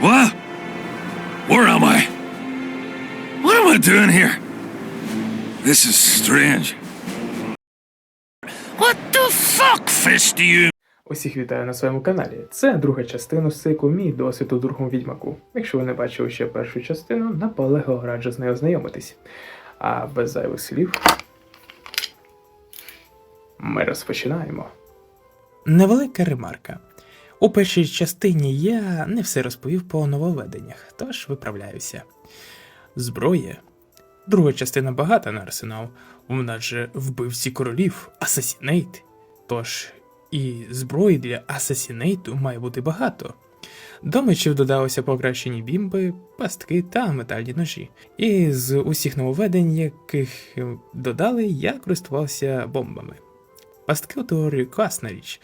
What? Where am I? What am I doing here? This is strange. What the fuck, fish do you? Усіх вітаю на своєму каналі. Це друга частина з циклу Мій досвід у другому відьмаку. Якщо ви не бачили ще першу частину, наполегливо раджу з нею ознайомитись. А без зайвих слів. Ми розпочинаємо. Невелика ремарка. У першій частині я не все розповів по нововведеннях, тож виправляюся. Зброя. Друга частина багата на арсенал. У нас же вбивці королів, асасінейт. Тож і зброї для асасінейту має бути багато. До мечів додалися покращені бімби, пастки та метальні ножі. І з усіх нововведень, яких додали, я користувався бомбами. Пастки у теорії класна річ.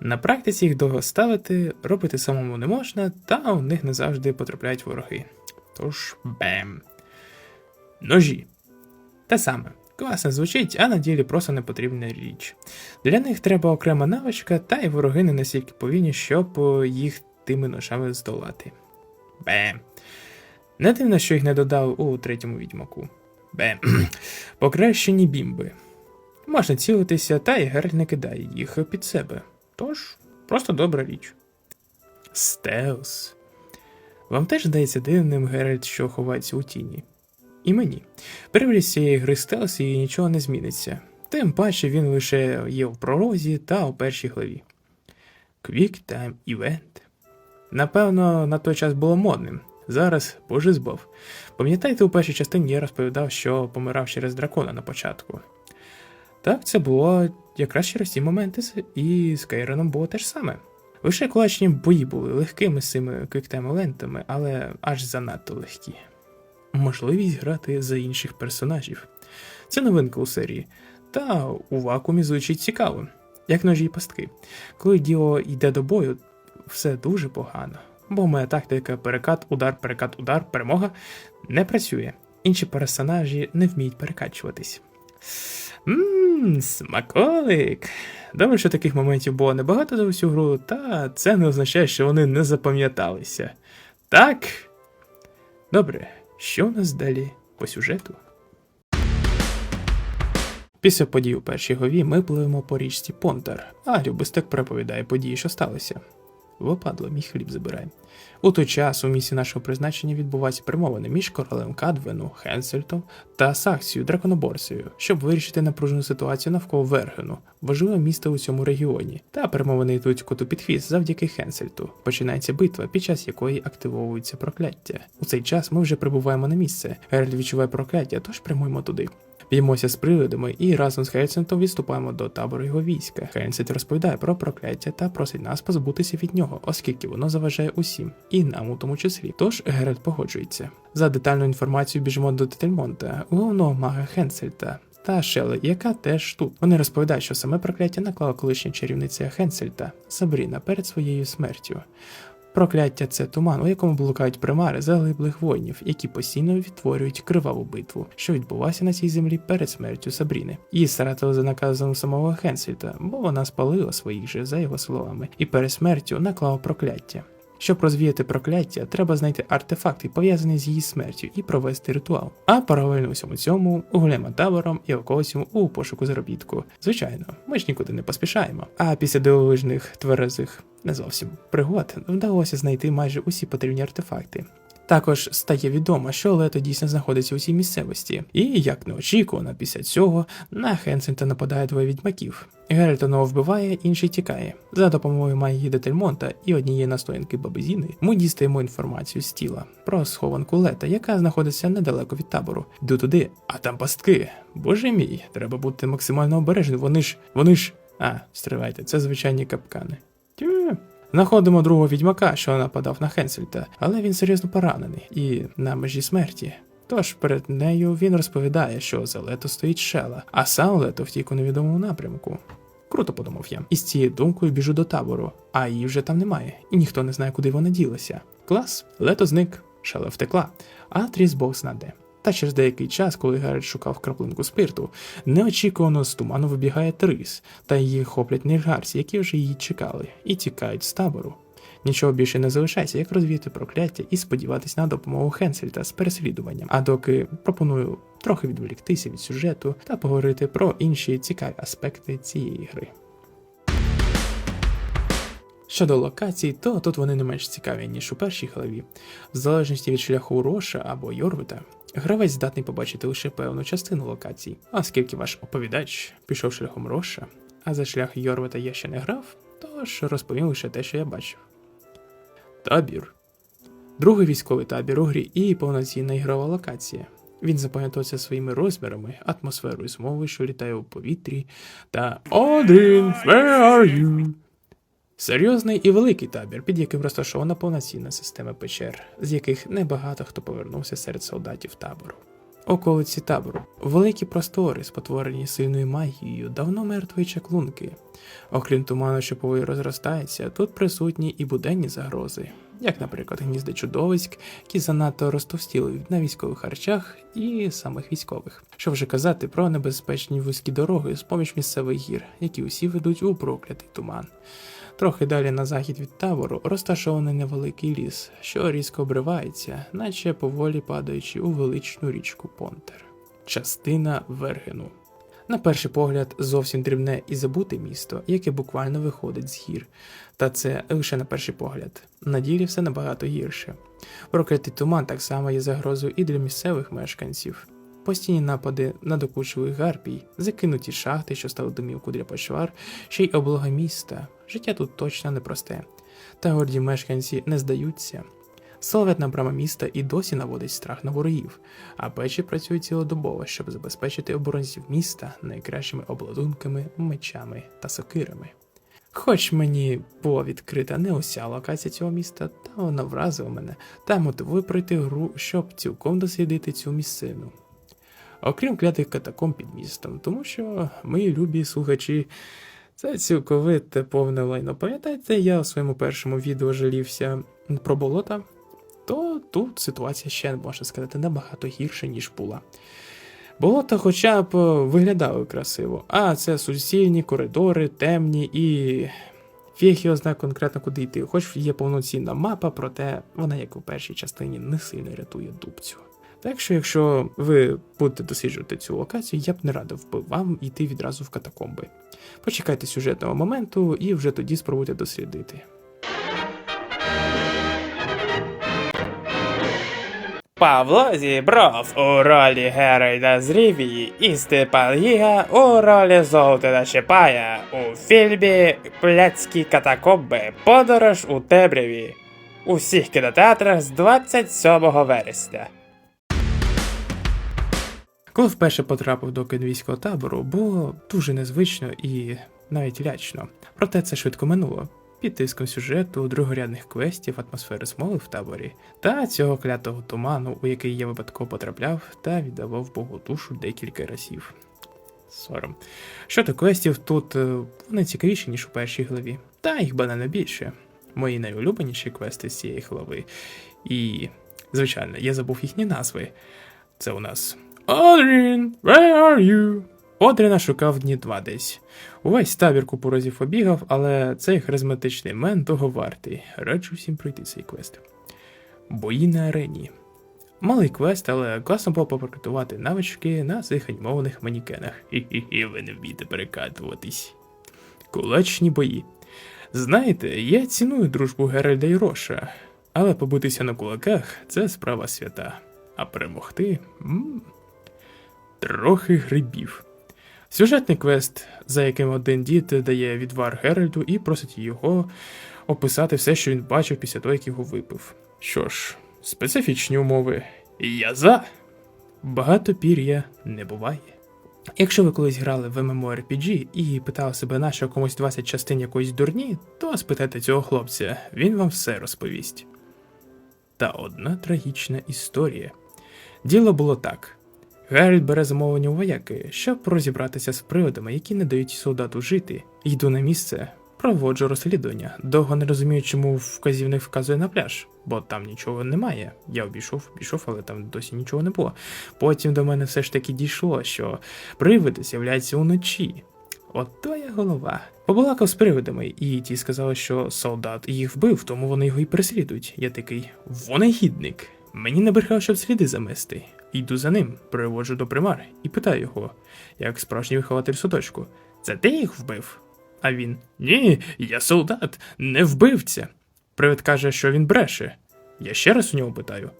На практиці їх довго ставити, робити самому не можна, та у них не завжди потрапляють вороги. Тож бем. Ножі. Те саме. Класно звучить, а на ділі просто не потрібна річ. Для них треба окрема навичка, та й вороги не настільки повільні, щоб е, їх тими ножами здолати. Бем. Не дивно, що їх не додав у третьому відьмаку. Бем. Покращені бімби. Можна цілитися, та й Геральт не кидає їх під себе. Тож, просто добра річ. Стелс. Вам теж здається дивним Геральт, що ховається у тіні. І мені. Перевірість цієї гри стелс і нічого не зміниться. Тим паче він лише є в пророзі та у першій главі. Quick Time Event. Напевно, на той час було модним. Зараз боже збав. Пам'ятаєте, у першій частині я розповідав, що помирав через дракона на початку. Так, це було якраз через ті моменти, і з Кейроном було те ж саме. Лише кулачні бої були легкими з цими квіктайм-елентами, але аж занадто легкі. Можливість грати за інших персонажів. Це новинка у серії. Та у вакуумі звучить цікаво, як ножі й пастки. Коли діло йде до бою, все дуже погано. Бо моя тактика перекат, удар, перекат, удар, перемога не працює. Інші персонажі не вміють перекачуватись. Ммм, смаколик. Добре, що таких моментів було небагато за всю гру, та це не означає, що вони не запам'яталися. Так. Добре, що у нас далі по сюжету? Після подій у першій гові ми пливемо по річці Понтер, а Любистек переповідає події, що сталося. Випадло, мій хліб забирай. У той час у місці нашого призначення відбуваються перемовини між королем Кадвену, Хенсельтом та Саксією Драконоборцею, щоб вирішити напружену ситуацію навколо Вергену, важливе місто у цьому регіоні. Та перемовини йдуть коту під хвіст завдяки Хенсельту. Починається битва, під час якої активовується прокляття. У цей час ми вже прибуваємо на місце. Геральт відчуває прокляття, тож прямуємо туди. Б'ємося з привидами і разом з Хельсентом відступаємо до табору його війська. Хельсент розповідає про прокляття та просить нас позбутися від нього, оскільки воно заважає усім, і нам у тому числі. Тож Геральт погоджується. За детальну інформацію біжимо до Тетельмонта, головного мага Хенсельта. Та Шелли, яка теж тут. Вони розповідають, що саме прокляття наклала колишня чарівниця Хенсельта Сабріна перед своєю смертю. Прокляття це туман, у якому блукають примари загиблих воїнів, які постійно відтворюють криваву битву, що відбулася на цій землі перед смертю Сабріни. Її старатили за наказом самого Хенсвіта, бо вона спалила своїх же, за його словами, і перед смертю наклала прокляття. Щоб розвіяти прокляття, треба знайти артефакти, пов'язані з її смертю, і провести ритуал. А паралельно усьому цьому гуляємо табором і околицям у пошуку заробітку. Звичайно, ми ж нікуди не поспішаємо. А після дивовижних тверезих не зовсім пригод вдалося знайти майже усі потрібні артефакти. Також стає відомо, що Лето дійсно знаходиться у цій місцевості, і як неочікувано після цього на Хенсента нападає двоє відьмаків. Геральт одного вбиває, інший тікає. За допомогою магії Детельмонта і однієї настоянки Бабезіни ми дістаємо інформацію з тіла про схованку Лета, яка знаходиться недалеко від табору. Йду туди, а там пастки. Боже мій, треба бути максимально обережним. Вони ж, вони ж. А, стривайте, це звичайні капкани. Тю. Знаходимо другого відьмака, що нападав на Хенсельта, але він серйозно поранений і на межі смерті. Тож перед нею він розповідає, що за лето стоїть шела, а сам лето втік у невідомому напрямку. Круто подумав я. І з цією думкою біжу до табору, а її вже там немає, і ніхто не знає, куди вона ділася. Клас, лето зник, шела втекла, а тріс бог знаде. Та через деякий час, коли Геральт шукав краплинку спирту, неочікувано з туману вибігає Трис, та її хоплять ніргарці, які вже її чекали, і тікають з табору. Нічого більше не залишається, як розвіяти прокляття і сподіватись на допомогу Хенсельта з переслідуванням. А доки пропоную трохи відволіктися від сюжету та поговорити про інші цікаві аспекти цієї гри. Щодо локацій, то тут вони не менш цікаві, ніж у першій главі. В залежності від шляху Роша або Йорвита, гравець здатний побачити лише певну частину локацій. Оскільки ваш оповідач пішов шляхом Роша, а за шлях Йорвита я ще не грав, тож розповім лише те, що я бачив. Табір. Другий військовий табір у грі і повноцінна ігрова локація. Він запам'ятовується своїми розмірами, атмосферою змови, що літає у повітрі, та Один, where are you? Серйозний і великий табір, під яким розташована повноцінна система печер, з яких небагато хто повернувся серед солдатів табору. Околиці табору великі простори, спотворені сильною магією, давно мертвої чаклунки. Окрім туману, що поволі розростається, тут присутні і буденні загрози, як, наприклад, гнізда чудовиськ, які занадто розтовстіли на військових харчах і самих військових. Що вже казати про небезпечні вузькі дороги з поміж місцевих гір, які усі ведуть у проклятий туман. Трохи далі на захід від табору розташований невеликий ліс, що різко обривається, наче поволі падаючи у величну річку Понтер. Частина Вергену. На перший погляд, зовсім дрібне і забуте місто, яке буквально виходить з гір. Та це лише на перший погляд. На ділі все набагато гірше. Проклятий туман так само є загрозою і для місцевих мешканців. Постійні напади на докучливих гарпій, закинуті шахти, що стали домівку для почвар, ще й облога міста. Життя тут точно непросте. Та горді мешканці не здаються. Славетна брама міста і досі наводить страх на ворогів, а печі працюють цілодобово, щоб забезпечити оборонців міста найкращими обладунками, мечами та сокирами. Хоч мені була відкрита не уся локація цього міста, та вона вразила мене та мотивує пройти гру, щоб цілком дослідити цю місцину. Окрім клятих катакомб під містом, тому що мої любі слухачі, це цілковите повне лайно. Пам'ятаєте, я у своєму першому відео жалівся про болота, то тут ситуація ще можна сказати набагато гірша, ніж була. Болота хоча б виглядали красиво, а це суцільні коридори, темні і фіг його знає конкретно куди йти. Хоч є повноцінна мапа, проте вона, як у першій частині, не сильно рятує дубцю. Так що, якщо ви будете досліджувати цю локацію, я б не радив би вам йти відразу в катакомби. Почекайте сюжетного моменту і вже тоді спробуйте дослідити. Павло Зібров у ролі Геральда з Рівії і Степан Гіга у ролі Золотина Чапая у фільмі Пляцькі катакомби Подорож у темряві у всіх кінотеатрах з 27 вересня. Коли вперше потрапив до кенвійського табору, було дуже незвично і навіть лячно. Проте це швидко минуло. Під тиском сюжету, другорядних квестів, атмосфери смоли в таборі та цього клятого туману, у який я випадково потрапляв та віддавав Богу душу декілька разів. Сором. Щодо квестів, тут е, вони цікавіші, ніж у першій главі, та їх банально більше. Мої найулюбленіші квести з цієї глави. І, звичайно, я забув їхні назви. Це у нас Одрін, where are you? Одріна шукав дні два десь. Увесь табір купу разів обігав, але цей харизматичний мен того вартий. Раджу всім пройти цей квест. Бої на арені. Малий квест, але класно було попрактикувати навички на цих анімованих манікенах. Хі-хі-хі, ви не вмієте перекатуватись. Кулачні бої. Знаєте, я ціную дружбу Геральда і Роша, але побитися на кулаках це справа свята. А перемогти. м Трохи грибів. Сюжетний квест, за яким один дід дає відвар Геральду і просить його описати все, що він бачив після того, як його випив. Що ж, специфічні умови. Я за. Багато пір'я не буває. Якщо ви колись грали в MMORPG і питали себе, на що комусь 20 частин якоїсь дурні, то спитайте цього хлопця, він вам все розповість. Та одна трагічна історія. Діло було так. Геральт бере замовлення у вояки, щоб розібратися з приводами, які не дають солдату жити. Йду на місце, проводжу розслідування. Довго не розумію, чому вказівник вказує на пляж, бо там нічого немає. Я обійшов, обійшов, але там досі нічого не було. Потім до мене все ж таки дійшло, що привиди з'являються уночі. От твоя голова. Побалакав з привидами, і ті сказали, що солдат їх вбив, тому вони його і переслідують. Я такий вонегідник. Мені не брехав, щоб сліди замести. Йду за ним, приводжу до примар і питаю його, як справжній вихователь садочку, це ти їх вбив? А він Ні, я солдат, не вбивця. Привид каже, що він бреше. Я ще раз у нього питаю.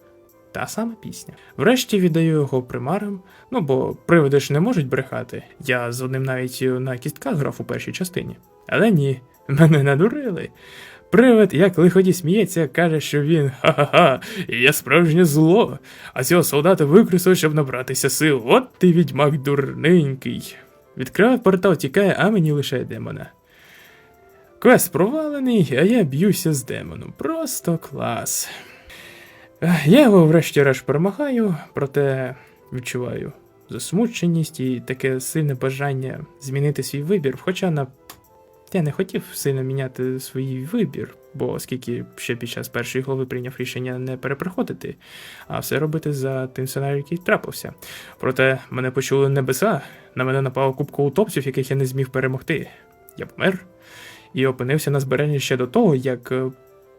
Та сама пісня. Врешті віддаю його примарам, ну бо привиди ж не можуть брехати. Я з одним навіть на кістках грав у першій частині. Але ні, мене надурили. Привид, як лиході сміється, каже, що він ха-ха-ха, я справжнє зло, а цього солдата використав, щоб набратися сил. От ти відьмак дурненький. Відкриває портал, тікає, а мені лише демона. Квест провалений, а я б'юся з демоном. Просто клас. Я його врешті-решт перемагаю, проте відчуваю засмученість і таке сильне бажання змінити свій вибір. Хоча на я не хотів сильно міняти свій вибір, бо оскільки ще під час першої голови прийняв рішення не перепроходити, а все робити за тим сценарієм, який трапився. Проте мене почули небеса, на мене напала купка утопців, яких я не зміг перемогти. Я помер і опинився на збереженні ще до того, як е,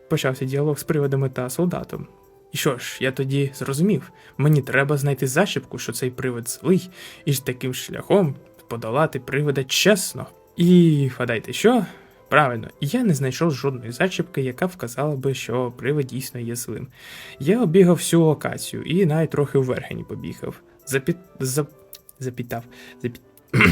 почався діалог з привидами та солдатом. І що ж, я тоді зрозумів, мені треба знайти зачіпку, що цей привид злий, і ж таким шляхом подолати привида чесно. І вгадайте що? Правильно, я не знайшов жодної зачіпки, яка вказала би, що привид дійсно є злим. Я обігав всю локацію і навіть трохи в Вергені побігав. Запіт... Зап... Запітав. Запіт...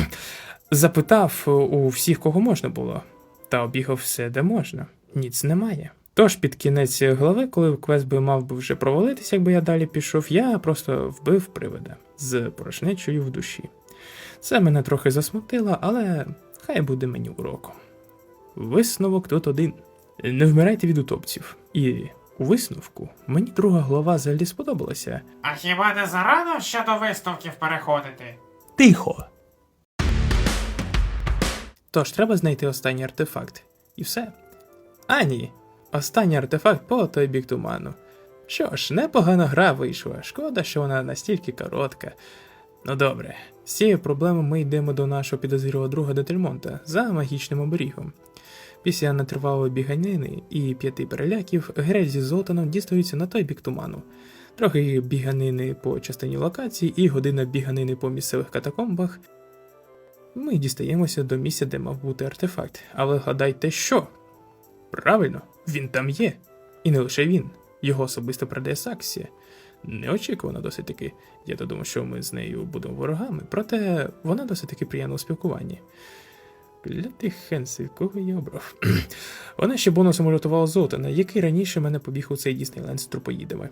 Запитав у всіх, кого можна було, та обігав все, де можна. Ніц немає. Тож під кінець глави, коли квест би мав би вже провалитися, якби я далі пішов, я просто вбив привида з порожнечою в душі. Це мене трохи засмутило, але хай буде мені уроком. Висновок тут один: не вмирайте від утопців. І у висновку мені друга глава взагалі сподобалася. А хіба не зарано ще до висновків переходити? Тихо. Тож треба знайти останній артефакт. І все. А ні, останній артефакт по той бік туману. Що ж, непогана гра вийшла. Шкода, що вона настільки коротка. Ну добре, з цією проблемою ми йдемо до нашого підозрілого друга Детельмонта за магічним оберігом. Після нетривалої біганини і п'яти переляків Грель зі Золтаном дістаються на той бік туману. Трохи біганини по частині локації і година біганини по місцевих катакомбах. Ми дістаємося до місця, де мав бути артефакт. Але гадайте що? Правильно, він там є. І не лише він. Його особисто продає Саксія. Неочікувано досить таки. Я то думав, що ми з нею будемо ворогами, проте вона досить таки приємна у спілкуванні. Клятий Хенсель, кого я обрав? Вона ще бонусом урятувала Золотана, який раніше мене побіг у цей Діснейленд з трупоїдами.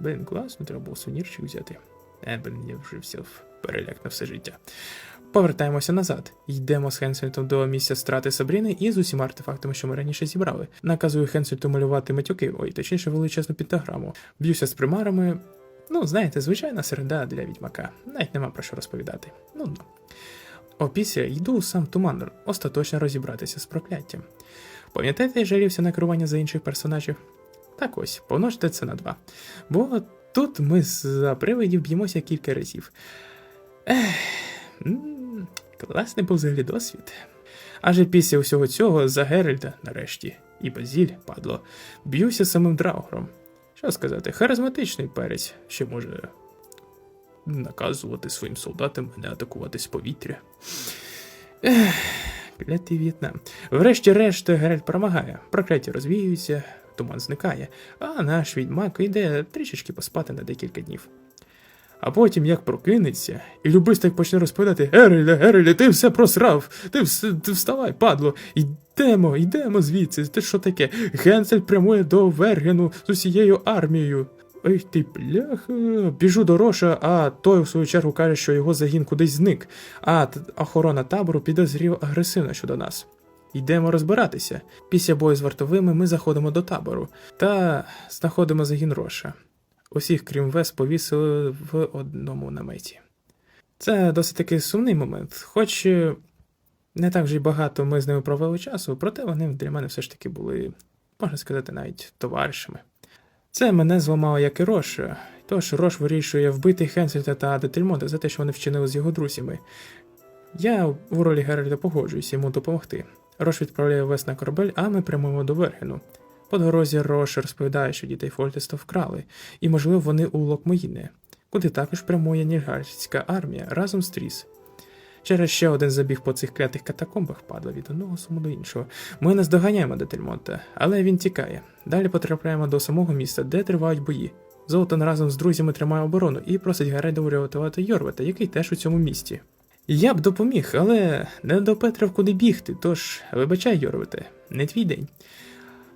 Блін, класно, треба було сувенірчик взяти. Е, блін, я вже взяв переляк на все життя. Повертаємося назад. Йдемо з Хенсельтом до місця страти Сабріни і з усіма артефактами, що ми раніше зібрали. Наказую Хенсельту малювати матюки, ой, точніше величезну пентаграму. Б'юся з примарами. Ну, знаєте, звичайна середа для відьмака. Навіть нема про що розповідати. Ну ну. Опісля йду у сам туман, остаточно розібратися з прокляттям. Пам'ятаєте, я жалівся на керування за інших персонажів? Так ось, помножте це на два. Бо тут ми за привидів б'ємося кілька разів. Ех, класний був взагалі досвід. Аже після всього цього за Геральда, нарешті, і Базіль, падло, б'юся самим Драугром. Що сказати, харизматичний перець, що може наказувати своїм солдатам не атакувати з повітря. Ех, клятий В'єтнам. Врешті-решт Геральт перемагає, прокляття розвіюється, туман зникає, а наш відьмак йде трішечки поспати на декілька днів. А потім як прокинеться, і любистик почне розповідати: Геральде, Геральде, ти все просрав, ти, вс- ти вставай, падло, йдемо, йдемо звідси. Ти що таке? Генсель прямує до Вергену з усією армією. Ой ти бляха. Біжу до Роша, а той, в свою чергу, каже, що його загін кудись зник, а охорона табору підозрів агресивно щодо нас. Йдемо розбиратися. Після бою з вартовими ми заходимо до табору та знаходимо загін Роша. Усіх, крім Вес, повісили в одному наметі. Це досить таки сумний момент, хоч е, не так вже й багато ми з ними провели часу, проте вони для мене все ж таки були, можна сказати, навіть товаришами. Це мене зламало як і Рош, тож Рош вирішує вбити Хенсельта та Детельмонта за те, що вони вчинили з його друзями. Я у ролі Геральда погоджуюсь йому допомогти. Рош відправляє Вес на корабель, а ми прямуємо до Вергену. По дорозі Рош розповідає, що дітей Фольтеста вкрали, і, можливо, вони у Локмоїне, куди також прямує нільгальська армія разом з Тріс. Через ще один забіг по цих клятих катакомбах падла від одного суму до іншого. Ми наздоганяємо Детельмонта, але він тікає. Далі потрапляємо до самого міста, де тривають бої. Золотан разом з друзями тримає оборону і просить Герайда урятувати Йорвета, який теж у цьому місті. Я б допоміг, але не до Петра куди бігти, тож вибачай, Йорвете, не твій день.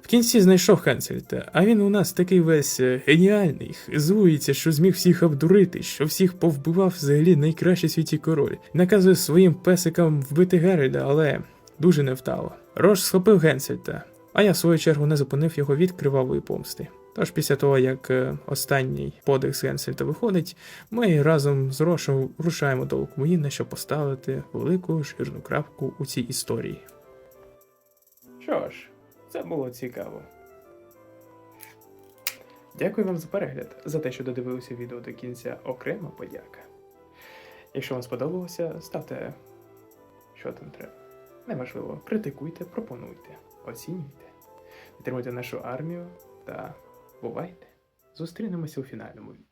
В кінці знайшов Хансельта, а він у нас такий весь е, геніальний, хизується, що зміг всіх обдурити, що всіх повбивав взагалі найкращий світі король. Наказує своїм песикам вбити Геральда, але дуже невдало. Рош схопив Генсельта, а я в свою чергу не зупинив його від кривавої помсти. Тож після того, як е, останній подих з Генсельта виходить, ми разом з Рошем рушаємо до Лукмуїна, щоб поставити велику жирну крапку у цій історії. Що ж, це було цікаво. Дякую вам за перегляд, за те, що додивилися відео до кінця. Окрема подяка. Якщо вам сподобалося, ставте, що там треба. Неважливо, критикуйте, пропонуйте, оцінюйте, підтримуйте нашу армію та бувайте. Зустрінемося у фінальному відео.